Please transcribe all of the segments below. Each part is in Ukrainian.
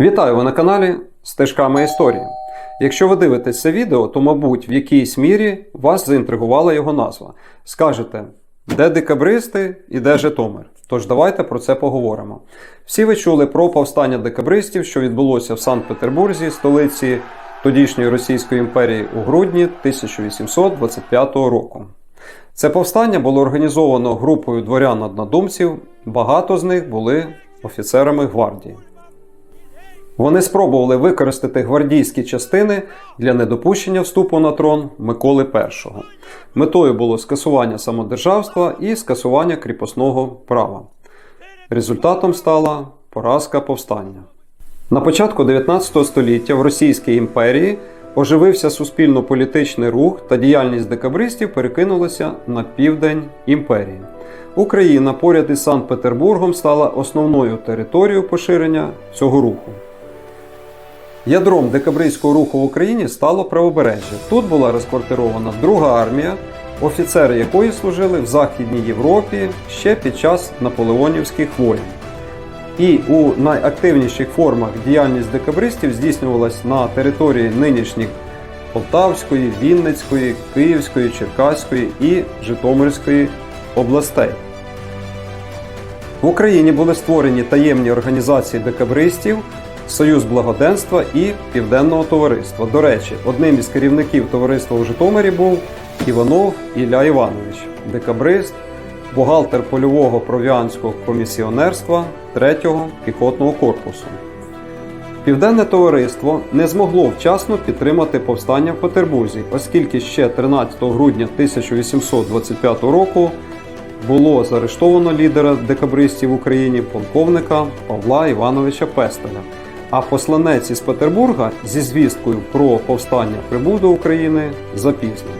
Вітаю ви на каналі Стежками історії. Якщо ви дивитесь це відео, то, мабуть, в якійсь мірі вас заінтригувала його назва. Скажете, де декабристи і де Житомир? Тож давайте про це поговоримо. Всі ви чули про повстання декабристів, що відбулося в Санкт-Петербурзі, столиці тодішньої Російської імперії у грудні 1825 року. Це повстання було організовано групою дворян-однодумців, багато з них були офіцерами гвардії. Вони спробували використати гвардійські частини для недопущення вступу на трон Миколи І. Метою було скасування самодержавства і скасування кріпосного права. Результатом стала поразка повстання. На початку 19 століття в Російській імперії оживився суспільно-політичний рух та діяльність декабристів перекинулася на південь імперії. Україна поряд із Санкт-Петербургом стала основною територією поширення цього руху. Ядром декабристського руху в Україні стало правобережжя. Тут була розквартирована Друга армія, офіцери якої служили в Західній Європі ще під час наполеонівських воєн. І у найактивніших формах діяльність декабристів здійснювалась на території нинішніх Полтавської, Вінницької, Київської, Черкаської і Житомирської областей. В Україні були створені таємні організації декабристів, Союз благоденства і Південного товариства. До речі, одним із керівників товариства у Житомирі був Іванов Ілля Іванович, декабрист, бухгалтер польового провіанського комісіонерства 3-го піхотного корпусу. Південне товариство не змогло вчасно підтримати повстання в Петербурзі, оскільки ще 13 грудня 1825 року було заарештовано лідера декабристів в Україні полковника Павла Івановича Пестеля. А посланець із Петербурга зі звісткою про повстання прибув до України запізно.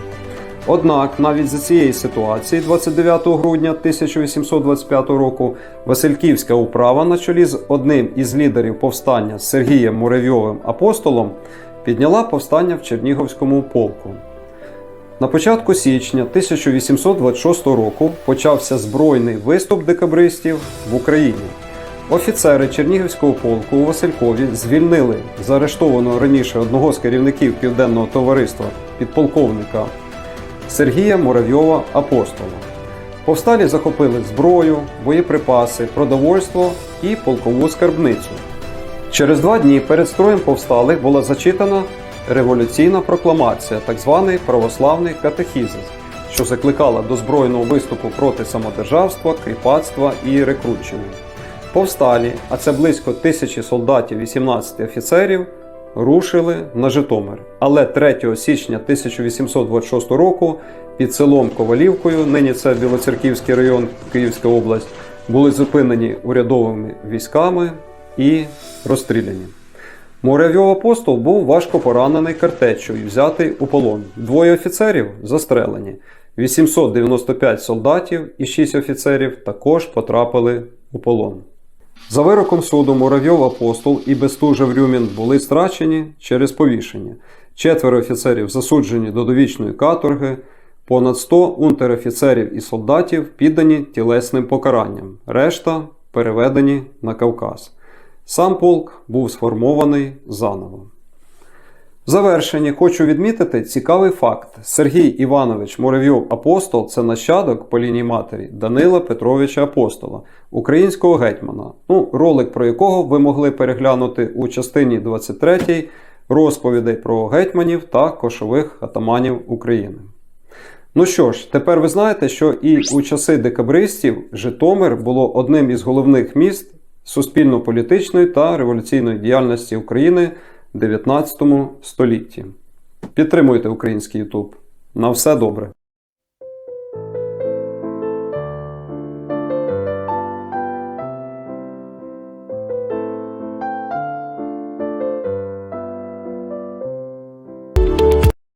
Однак навіть за цієї ситуації, 29 грудня 1825 року, Васильківська управа на чолі з одним із лідерів повстання Сергієм Муравйовим апостолом підняла повстання в Чернігівському полку. На початку січня 1826 року почався збройний виступ декабристів в Україні. Офіцери Чернігівського полку у Василькові звільнили заарештованого раніше одного з керівників Південного товариства підполковника Сергія Муравйова Апостола. Повсталі захопили зброю, боєприпаси, продовольство і полкову скарбницю. Через два дні перед строєм повсталих була зачитана революційна прокламація, так званий православний катехізис, що закликала до збройного виступу проти самодержавства, кріпацтва і рекрутчини. Повсталі, а це близько тисячі солдатів 18 офіцерів, рушили на Житомир. Але 3 січня 1826 року під селом Ковалівкою, нині це Білоцерківський район, Київська область, були зупинені урядовими військами і розстріляні. Муравйов апостол був важко поранений картечою, і взятий у полон. Двоє офіцерів застрелені. 895 солдатів і 6 офіцерів також потрапили у полон. За вироком суду Муравйов апостол і Бестужев Рюмін були страчені через повішення. Четверо офіцерів засуджені до довічної каторги, понад 100 унтер-офіцерів і солдатів піддані тілесним покаранням, решта переведені на Кавказ. Сам полк був сформований заново. В завершенні хочу відмітити цікавий факт: Сергій Іванович Муравйов Апостол це нащадок по лінії матері Данила Петровича Апостола, українського гетьмана, ну, ролик про якого ви могли переглянути у частині 23 розповідей про гетьманів та кошових атаманів України. Ну що ж, тепер ви знаєте, що і у часи декабристів Житомир було одним із головних міст суспільно-політичної та революційної діяльності України 19 столітті. Підтримуйте український YouTube. На все добре!